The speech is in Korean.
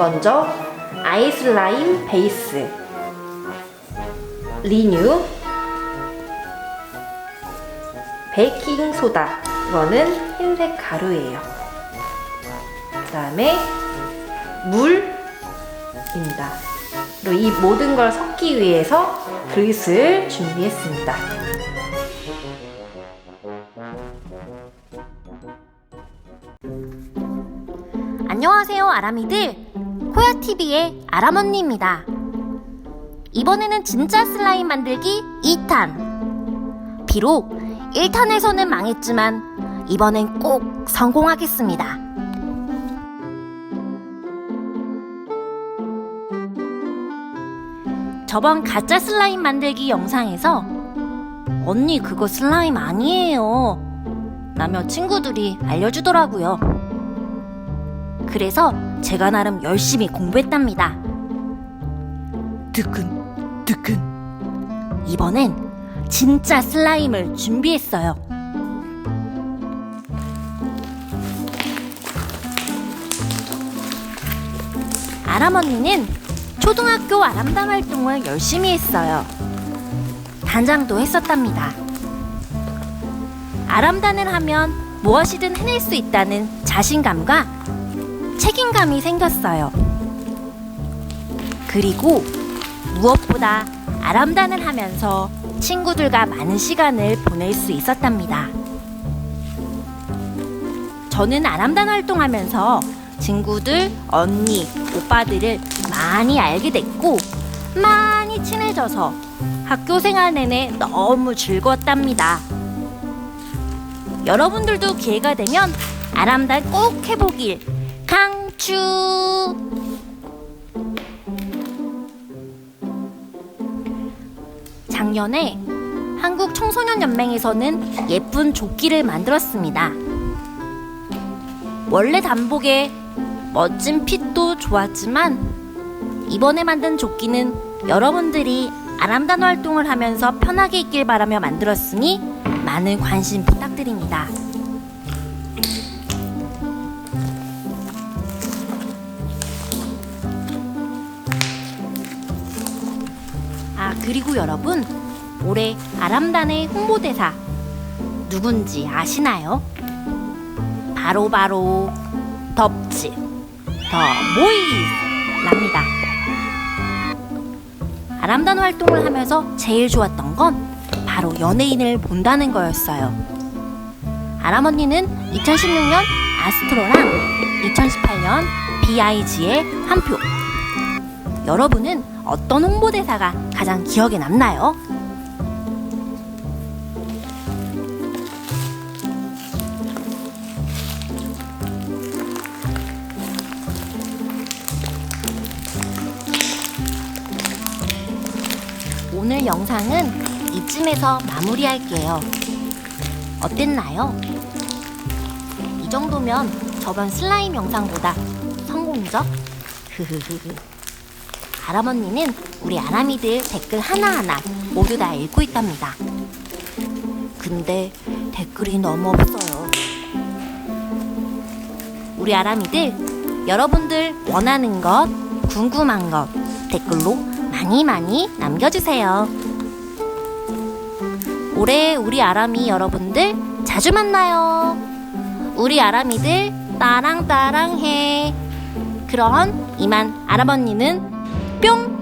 먼저 아이슬라임 베이스, 리뉴, 베이킹 소다. 이거는 흰색 가루예요. 그 다음에 물입니다. 그리고 이 모든 걸 섞기 위해서 그릇을 준비했습니다. 안녕하세요, 아람이들. 코야TV의 아람언니입니다. 이번에는 진짜 슬라임 만들기 2탄. 비록 1탄에서는 망했지만, 이번엔 꼭 성공하겠습니다. 저번 가짜 슬라임 만들기 영상에서 언니 그거 슬라임 아니에요. 라며 친구들이 알려주더라고요. 그래서 제가 나름 열심히 공부했답니다. 뜨끈, 뜨끈. 이번엔 진짜 슬라임을 준비했어요. 아람 언니는 초등학교 아람단 활동을 열심히 했어요. 단장도 했었답니다. 아람단을 하면 무엇이든 해낼 수 있다는 자신감과 책임감이 생겼어요. 그리고 무엇보다 아람단을 하면서 친구들과 많은 시간을 보낼 수 있었답니다. 저는 아람단 활동하면서 친구들, 언니, 오빠들을 많이 알게 됐고 많이 친해져서 학교 생활 내내 너무 즐거웠답니다. 여러분들도 기회가 되면 아람단 꼭 해보길 강추! 작년에 한국 청소년 연맹에서는 예쁜 조끼를 만들었습니다. 원래 단복에 멋진 핏도 좋았지만 이번에 만든 조끼는 여러분들이 아람단 활동을 하면서 편하게 입길 바라며 만들었으니 많은 관심 부탁드립니다. 그리고 여러분, 올해 아람단의 홍보대사 누군지 아시나요? 바로바로 덥지, 더 모이랍니다. 아람단 활동을 하면서 제일 좋았던 건 바로 연예인을 본다는 거였어요. 아람 언니는 2016년 아스트로랑 2018년 BIG의 한 표. 여러분은 어떤 홍보대사가 가장 기억에 남나요? 오늘 영상은 이쯤에서 마무리할게요. 어땠나요? 이 정도면 저번 슬라임 영상보다 성공이죠? 흐흐흐흐. 아람 언니는 우리 아람이들 댓글 하나하나 모두 다 읽고 있답니다. 근데 댓글이 너무 없어요. 우리 아람이들 여러분들 원하는 것, 궁금한 것 댓글로 많이 많이 남겨주세요. 올해 우리 아람이 여러분들 자주 만나요. 우리 아람이들 따랑따랑해. 그럼 이만 아람 언니는 뿅!